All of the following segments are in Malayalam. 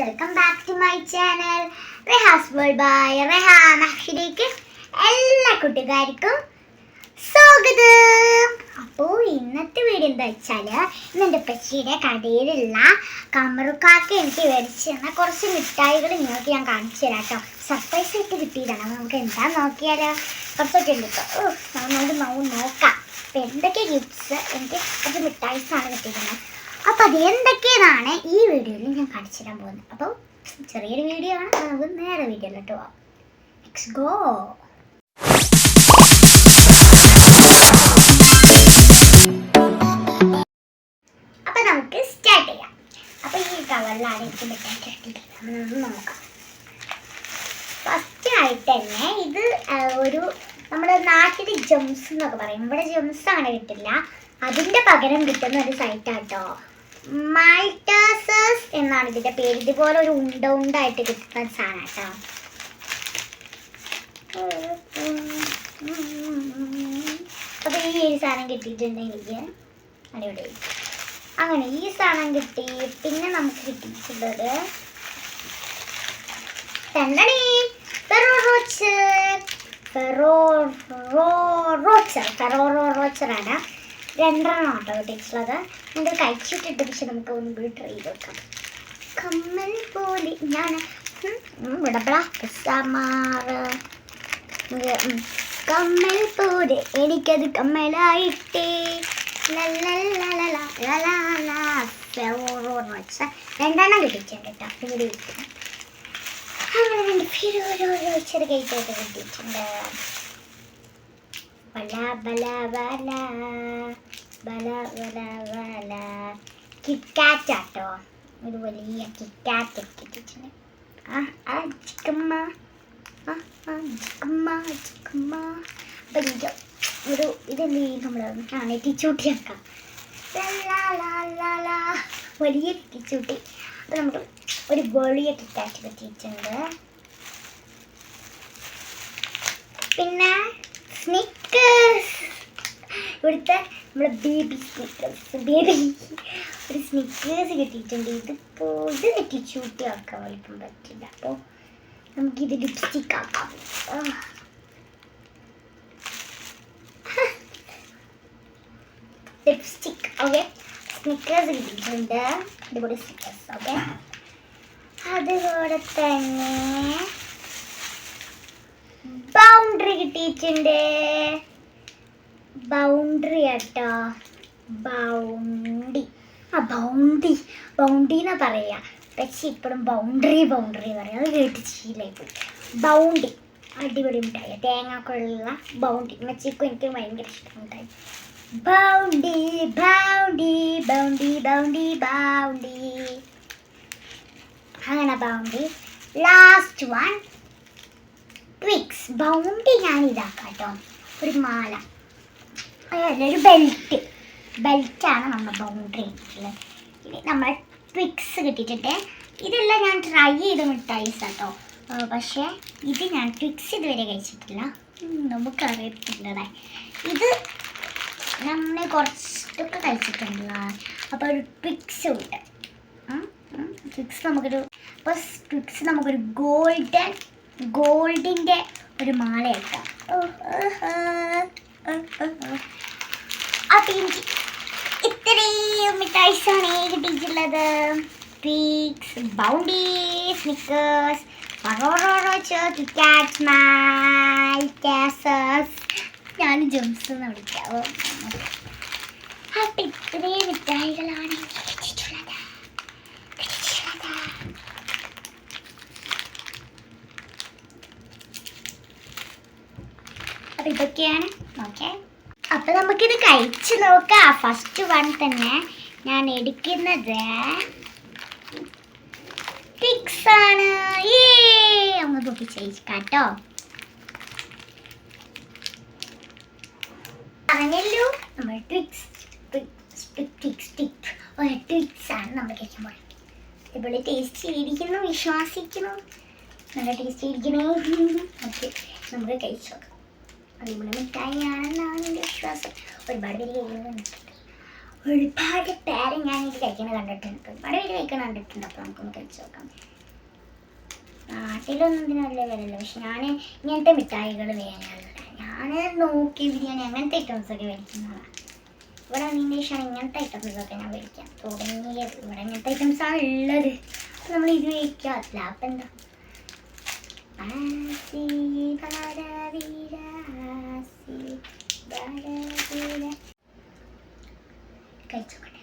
Welcome back to my channel Rehas world by Rehan അക്ഷരയ്ക്ക് എല്ലാ കുട്ടികൾക്കും സ്വാഗതം. അപ്പോൾ ഇന്നത്തെ വീഡിയോ എന്താ വെച്ചാൽ ഇന്ന് എന്റെ പച്ചിയുടെ കടയിലുള്ള കമറുക്കാക്ക് എനിക്ക് മേടിച്ച് തന്ന കുറച്ച് മിഠായികൾ നിങ്ങൾക്ക് ഞാൻ കാണിച്ചു തരാം കേട്ടോ. സർപ്രൈസ് ആയിട്ട് കിട്ടിയതാണ്. അപ്പോൾ നമുക്ക് എന്താ നോക്കിയാലോ? കുറച്ചൊക്കെ ഉണ്ട് കേട്ടോ നമുക്ക് നോക്കാം. അപ്പോൾ എന്തൊക്കെ ഗിഫ്റ്റ്സ് എനിക്ക് കുറച്ച് മിഠായിസാണ് കിട്ടിയിരുന്നത് അപ്പോൾ അത് എന്തൊക്കെയാണ് ഈ വീഡിയോയിൽ ഞാൻ കാണിച്ചു തരാൻ പോകുന്നത്. അപ്പോൾ ചെറിയൊരു വീഡിയോ ആണ്. നമുക്ക് നേരെ വീഡിയോയിലോട്ട് പോവാം. ലെറ്റ്സ് ഗോ അപ്പോൾ നമുക്ക് സ്റ്റാർട്ട് ചെയ്യാം. അപ്പോൾ ഈ കവറിലാണ് എനിക്ക് മിഠായി നമുക്ക് നോക്കാം. ഫസ്റ്റ് ആയിട്ട് തന്നെ ഇത് ഒരു നമ്മുടെ നാട്ടിൽ ജംസ് എന്നൊക്കെ പറയും. ഇവിടെ ജംസ് അങ്ങനെ കിട്ടില്ല. അതിന്റെ പകരം കിട്ടുന്ന ഒരു സൈറ്റാട്ടോ മൾട്ടാസസ് എന്നാണ് ഇതിന്റെ പേര്. ഇതുപോലെ ഒരു ഉണ്ട ഉണ്ടായിട്ട് കിട്ടുന്ന സാധനം കേട്ടോ. അപ്പൊ ഈ ഒരു സാധനം കിട്ടിയിട്ടുണ്ട് എനിക്ക്. അടിപൊളി. അങ്ങനെ ഈ സാധനം കിട്ടി. പിന്നെ നമുക്ക് കിട്ടിയിട്ടുള്ളത് ഫെറോ റോച്ചർ. ഫെറോ റോ ഫെറോറോച്ചറാണ് രണ്ടെണ്ണം കേട്ടോ അത് നമുക്ക് കഴിച്ചിട്ടിട്ട് പക്ഷെ നമുക്ക് ഒന്ന് ട്രൈ ചെയ്ത് നോക്കാം കമ്മൽ പോലെ ഞാൻ കമ്മൽ പോലെ എനിക്കത് കമ്മലായിട്ടേ. രണ്ടെണ്ണം കിട്ടിയിട്ടുണ്ട് കേട്ടോ. അങ്ങനെ രണ്ട് ഫിരോരോ ചെറുകൈറ്റായിട്ട് കിട്ടിയിട്ടുണ്ട് ബല ബല ബല. ബല ബല ബല. കിക്കാറ്റ് ആട്ടോ ഒരു വലിയ കിക്കാറ്റ് കിട്ടിയിട്ടുണ്ട് ആ ആ ചിക്കമ്മ. ആ ആ ചിക്കമ്മ ചിക്കമ്മ. അപ്പം ഒരു ഇതെന്ത് ചെയ്യും നമ്മൾ ആ നെറ്റിച്ചൂട്ടിയാക്കാം വലിയ കിച്ചൂട്ടി. അപ്പം നമുക്ക് ഒരു വലിയ കിക്കാറ്റ് പറ്റിയിട്ടുണ്ട് പിന്നെ സ്നിക്കേഴ്സ് ഇവിടുത്തെ നമ്മുടെ ബേബി സ്നിക്കേഴ്സ് ബേബി ഒരു സ്നിക്കേഴ്സ് കിട്ടിയിട്ടുണ്ട്. ഇതിപ്പോൾ ഇത് നെറ്റിച്ചൂട്ടി ആക്കാൻ വലിപ്പം പറ്റില്ല. അപ്പോൾ നമുക്കിത് ലിപ്സ്റ്റിക് ആക്കാം. ലിപ്സ്റ്റിക് ഓക്കെ സ്നിക്കേഴ്സ് കിട്ടിയിട്ടുണ്ട്. അടിപൊളി സ്നിക്കേഴ്സ് ഓക്കെ അതുപോലെ തന്നെ ബൗണ്ടറി കിട്ടിയിട്ടുണ്ട്. ബൗണ്ടറി കേട്ടോ ബൗണ്ടി ആ ബൗണ്ടി ബൗണ്ടി എന്നാ പറയാ. പക്ഷെ ഇപ്പോഴും ബൗണ്ടറി ബൗണ്ടറി പറയാം. അത് കേട്ട് ബൗണ്ടി അടിപൊളി മിഠായി. തേങ്ങാക്കുള്ള ബൗണ്ടി മെച്ചിക്കും എനിക്ക് ഭയങ്കര ഇഷ്ടം മിഠായി. Bounty Bounty Bounty Bounty Bounty അങ്ങനെ Bounty last one Twix Bounty ഞാൻ ഇതാക്കാം കേട്ടോ ഒരു മാല. അതല്ല ഒരു ബെൽറ്റ് ബെൽറ്റാണ് നമ്മൾ ബൗണ്ടറി കിട്ടിയിട്ടുള്ളത് ഇനി നമ്മൾ ട്വിക്സ് കിട്ടിയിട്ടുണ്ട്. ഇതെല്ലാം ഞാൻ ട്രൈ ചെയ്ത് മിഠായിസ് കേട്ടോ പക്ഷേ ഇത് ഞാൻ ട്വിക്സ് ഇതുവരെ കഴിച്ചിട്ടില്ല. നമുക്ക് അറിയത്തില്ലതേ ഇത് നമ്മൾ കുറച്ചൊക്കെ കഴിച്ചിട്ടുണ്ടല്ലോ അപ്പോൾ ഒരു ട്വിക്സ് ഉണ്ട്. ട്വിക്സ് നമുക്കൊരു അപ്പോൾ ട്വിക്സ് നമുക്കൊരു ഗോൾഡൻ ഗോൾഡിന്റെ ഒരു മാല എടുക്കാം അപ്പം എനിക്ക് ഇത്രയും മിഠായിസാണ് കിട്ടിയിട്ടുള്ളത്. പീക്സ് ബൗണ്ടി സ്നിക്കേഴ്സ് ഞാൻ ജംസ് എന്ന് വിളിക്കാവോ അപ്പം ഇത്രയും മിഠായികളാണ് എനിക്ക് കിട്ടിയിട്ടുള്ളത് കിട്ടിയിട്ടുള്ളത് അപ്പൊ ഇതൊക്കെയാണ് ഓക്കെ. അപ്പൊ നമുക്കിത് കഴിച്ച് നോക്കാം. ഫസ്റ്റ് വൺ തന്നെ ഞാൻ എടുക്കുന്നത് പിക്സ് ആണ്. ഏ ഒന്ന് നോക്കി ചെയ്യിക്കാട്ടോ. പറഞ്ഞല്ലോ നമ്മൾ ടിക് ഒരു ട്വിക്സ് ആണ് നമ്മൾ കഴിക്കാൻ പോകുന്നത് ഇതുപോലെ ടേസ്റ്റ് ചെയ്തിരിക്കുന്നു വിശ്വാസിക്കുന്നു. നല്ല ടേസ്റ്റ് ചെയ്തിരിക്കുന്നു ഓക്കെ നമുക്ക് കഴിച്ചു അടിപൊളി മിഠായിയാണെന്നാണ് എന്റെ വിശ്വാസം. ഒരുപാട് പേര് കഴിക്കുന്നുണ്ട് ഒരുപാട് പേര് ഞാൻ ഇത് കഴിക്കുന്നത് കണ്ടിട്ടുണ്ട്. ഒരുപാട് പേര് കഴിക്കുന്നത് കണ്ടിട്ടുണ്ട്. അപ്പോൾ നമുക്കൊന്ന് കഴിച്ചു നോക്കാം. നാട്ടിലൊന്നും ഇതിന് വലിയ വിലയില്ല. പക്ഷെ ഞാൻ ഇങ്ങനത്തെ മിഠായികൾ വേണമല്ല ഞാൻ നോക്കി ബിരിയാണി അങ്ങനത്തെ ഐറ്റംസൊക്കെ മേടിക്കുന്നതാണ് ഇവിടെ ഇംഗ്ലീഷാണ് ഇങ്ങനത്തെ ഐറ്റംസൊക്കെ ഞാൻ മേടിക്കാം. തുടങ്ങിയത് ഇവിടെ ഇങ്ങനത്തെ ഐറ്റംസാണ് ഉള്ളത്. നമ്മൾ ഇത് കഴിക്കാറില്ല അപ്പം എന്താ? കഴിച്ചോക്കട്ടെ.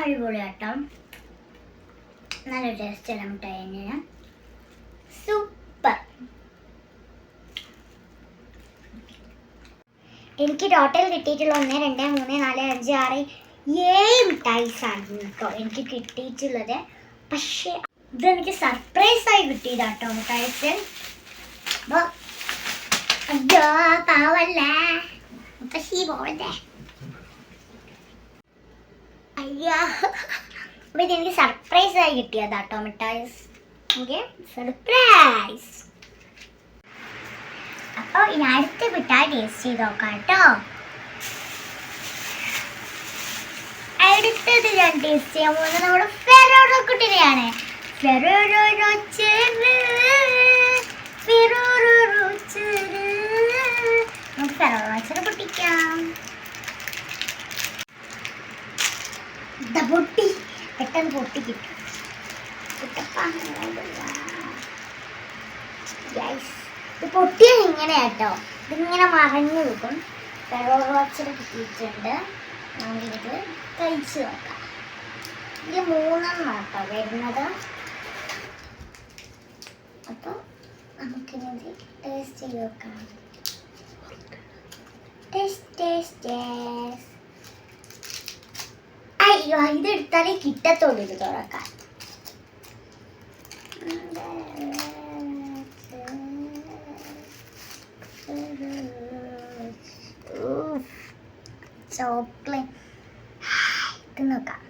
അടിപൊളി കേട്ടോ നല്ല ടേസ്റ്റ് ഉള്ള മിഠായി തന്നെയാണ്. എനിക്ക് ടോട്ടൽ കിട്ടിയിട്ടുള്ള ഒന്ന് രണ്ട് മൂന്ന് നാല് അഞ്ച് ആറ് ഏഴ് മിഠായിസ് ആണ് കേട്ടോ എനിക്ക് കിട്ടിയിട്ടുള്ളത്. പക്ഷേ ഇതെനിക്ക് സർപ്രൈസ് ആയി കിട്ടിയതാ കേട്ടോ മിഠായിസ് അപ്പോൾ അയ്യോ പാവല്ലേ? മുത്തശ്ശി പോവല്ലേ? അയ്യോ. അപ്പോൾ ഇതെനിക്ക് സർപ്രൈസ് ആയി കിട്ടിയതാ കേട്ടോ മിഠായിസ് ഓക്കെ സർപ്രൈസ് അപ്പോൾ ഇനി അടുത്ത മിഠായി ടേസ്റ്റ് ചെയ്ത് നോക്കാം കേട്ടോ. അടുത്തത് ഞാൻ ടേസ്റ്റ് ചെയ്യാൻ പോകുന്നത് നമ്മുടെ ഫെറോറോ കുട്ടിനെയാണ്. ഫെറോറോ പൊട്ടി. പെട്ടെന്ന് പൊട്ടി കിട്ടും. ഗൈസ് ഇത് പൊട്ടിയാൽ ഇങ്ങനെ കേട്ടോ ഇതിങ്ങനെ മറഞ്ഞു വെക്കും വെള്ളോച്ചർ കിട്ടിയിട്ടുണ്ട്. നമുക്കിത് കഴിച്ച് നോക്കാം. ഇത് മൂന്നെണ്ണം കേട്ടോ വരുന്നത്. അപ്പോൾ നമുക്കിത് ടേസ്റ്റ് ചെയ്ത് നോക്കാം. ടേസ്റ്റ് ടേസ്റ്റ് അയ്യോ ഇത് എടുത്താലേ കിട്ടത്തുള്ളൂ ഇത് തുറക്കാൻ. ചോക്ലേറ്റ്. ഇത് നോക്കാം.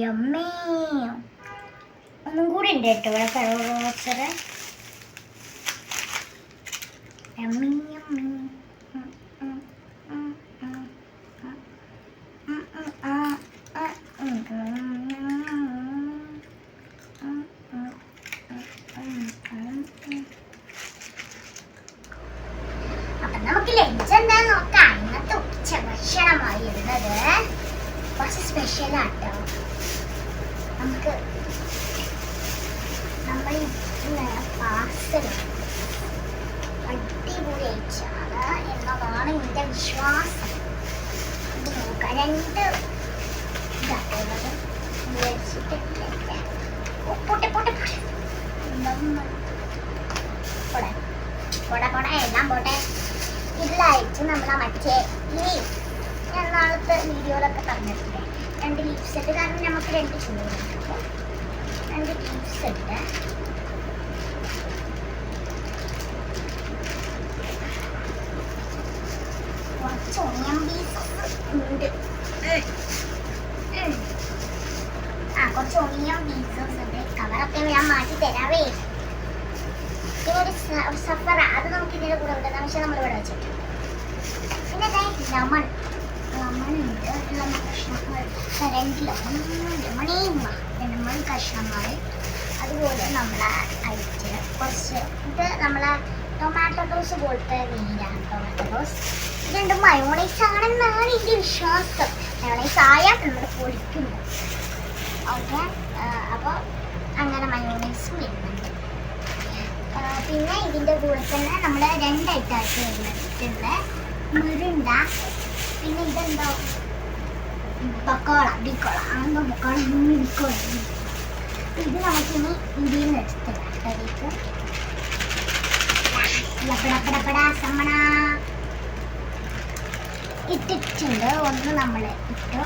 യമ്മേ. ഒന്നും കൂടി ഉണ്ട് കേട്ടോ ഉള്ളത് കുറച്ച് സ്പെഷ്യൽ ആട്ടോ. നമുക്ക് നമ്മൾ ഇന്ന് പാർസൽ അടിപൊളി അയച്ചാണ് എന്നതാണ് എന്റെ വിശ്വാസം. ഇത് നോക്കാം. രണ്ട് ഇതാട്ടുള്ളത് വെച്ചിട്ടില്ല പൊട്ടെ പൊട്ടെ പൊട്ടെ. നമ്മൾ പോടെ പോടെ പോടെ എല്ലാം പോട്ടെ ഇതിലയച്ച് നമ്മളെ മറ്റേ ലീവ് ഞാൻ നാളത്തെ വീഡിയോയിലൊക്കെ പറഞ്ഞിട്ടുണ്ട്. രണ്ട് ലീവ്സ് ഉണ്ട്. കാരണം നമുക്ക് രണ്ട് ചൂട് രണ്ട് ലീവ്സ് ഉണ്ട്. കുറച്ച് ഒണിയൻ പീസസ് ഉണ്ട്. ആ കുറച്ച് ഒണിയൻ പീസസ് ഉണ്ട്. കവറൊക്കെ ഞാൻ മാറ്റി തരാവേ. ഒരു സഫറ. അത് നമുക്ക് ഇതിന്റെ കൂടെ വിടാം. പക്ഷെ നമ്മൾ ഇവിടെ വെച്ചിട്ടുണ്ട്. പിന്നെ ലെമൺ ലെമൺ കഷ്ണങ്ങൾ അതുപോലെ നമ്മളെ അയച്ച് കുറച്ച് ഇത് നമ്മളെ ടൊമാറ്റോ ടോസ് പോലത്തെ മീനാണ് ടൊമാറ്റോ ടോസ് ഇത് രണ്ട് മയോണൈസ് ആണെന്നാണ് എന്റെ വിശ്വാസം മയോണൈസ് ആയാൽ നമ്മൾ പൊടിക്കുന്നു ഓക്കെ അപ്പോൾ അങ്ങനെ മയോണൈസും വരുന്നുണ്ട്. ആ, പിന്നെ ഇതിന്റെ കൂടെ തന്നെ നമ്മൾ രണ്ടായിട്ടായിട്ട് വരുന്നുണ്ട് മുരുണ്ട പിന്നെ ഇതെന്താ പക്കോള. ബിക്കോള ആകുമ്പോൾ പക്കോള ബിക്കോള ഇത് നമുക്കിനി ഇന്ത്യയിൽ നിന്ന് എടുത്തിടാം. കറിക്ക് ലപ്പടപ്പടപ്പട സമ്മണ ഇട്ടിട്ടുണ്ട്. ഒന്ന് നമ്മൾ ഇട്ടു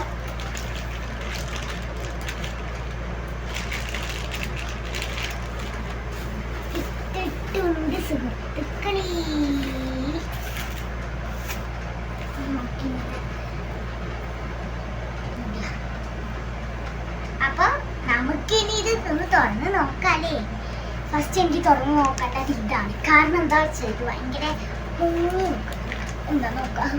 സുഹൃത്തുക്കളെ നമുക്കിങ്ങനെ അപ്പൊ നമുക്കിനി ഇത് ഒന്ന് തുറന്ന് നോക്കാല്ലേ എനിക്ക് തുറന്നു നോക്കേണ്ടത് ഇതാണ്. കാരണം എന്താ വെച്ചാൽ ഭയങ്കര എന്താ നോക്കാം?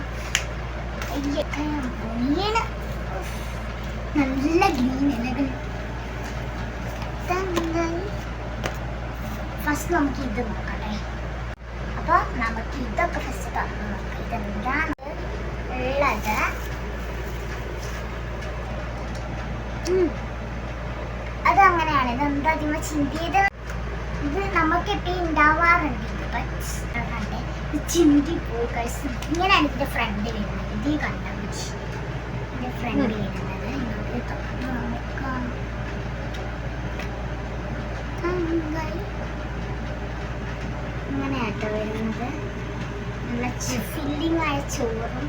നല്ല ഗ്രീൻ അല്ലെങ്കിൽ ഫസ്റ്റ് നമുക്ക് ഇത് നോക്കട്ടെ. അപ്പൊ നമുക്ക് ഇതൊക്കെ ഫസ്റ്റ് തുറന്ന് നോക്കാം. ഇതെന്താണ്? ഉള്ളത്. അത് അങ്ങനെയാണ് ഇത് എന്താ അതിമ ചിന്തിയത് ഇത് നമുക്ക് എപ്പോഴും ഉണ്ടാവാറുണ്ട് ഇത് ചിന്തി പോയി കഴിച്ച് ഇങ്ങനെയാണ് ഇതിന്റെ ഫ്രണ്ട് വരുന്നത്. ഇത് കണ്ട? ഇതിന്റെ ഫ്രണ്ട് വരുന്നത്. ഇങ്ങനെയാട്ടോ വരുന്നത്. നല്ല ഫില്ലിംഗ് ആയ ചോറും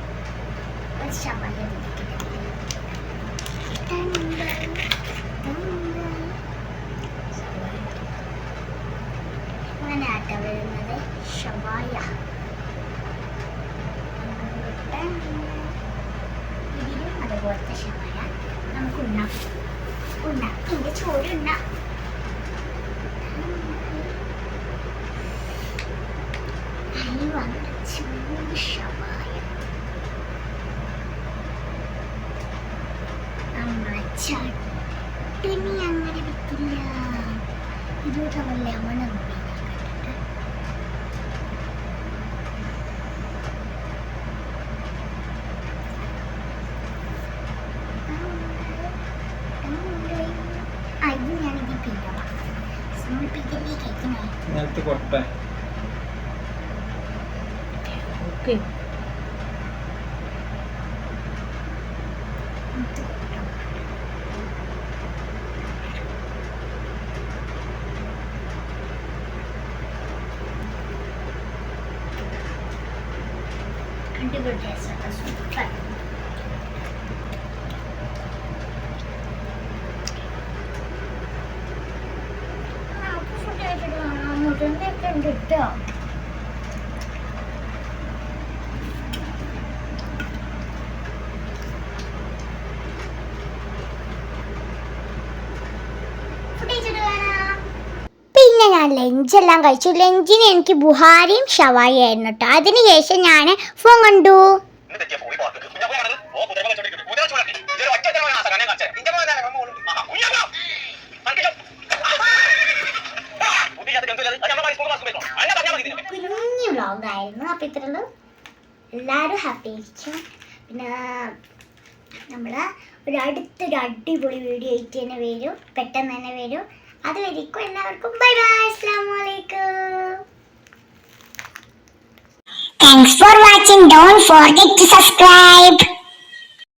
ഒരു ശവല ഇങ്ങനെയാട്ടോ വരുന്നത് ഷവായ ഇതിലും അതുപോലത്തെ ഷവായ നമുക്ക് ഉണ്ണാം ഉണ്ണാം ഇതിന്റെ ചോറ് നമ്മളെ ചട്ടിനി അങ്ങനെ ഇതുകൊണ്ട് നമ്മൾ ലെമൺ ഒന്ന് Mm-hmm. ലഞ്ചെല്ലാം കഴിച്ചു. ലഞ്ചിന് എനിക്ക് ബുഹാരിയും ഷവായി ആയിരുന്നു കേട്ടോ അതിനുശേഷം ഞാൻ ഫോൺ കണ്ടു. കുഞ്ഞു വ്ളോഗായിരുന്നു. അപ്പം ഇത്രയുള്ളൂ എല്ലാവരും ഹാപ്പി ആയിരിക്കും. പിന്നെ നമ്മൾ ഒരു അടുത്തൊരു അടിപൊളി വീഡിയോ ആയിട്ട് തന്നെ വരും. പെട്ടെന്ന് തന്നെ വരും. അതുവരെക്കും എല്ലാവർക്കും ബൈ ബൈ അസ്സാം വലൈക്കും Thanks for watching. Don't forget to subscribe.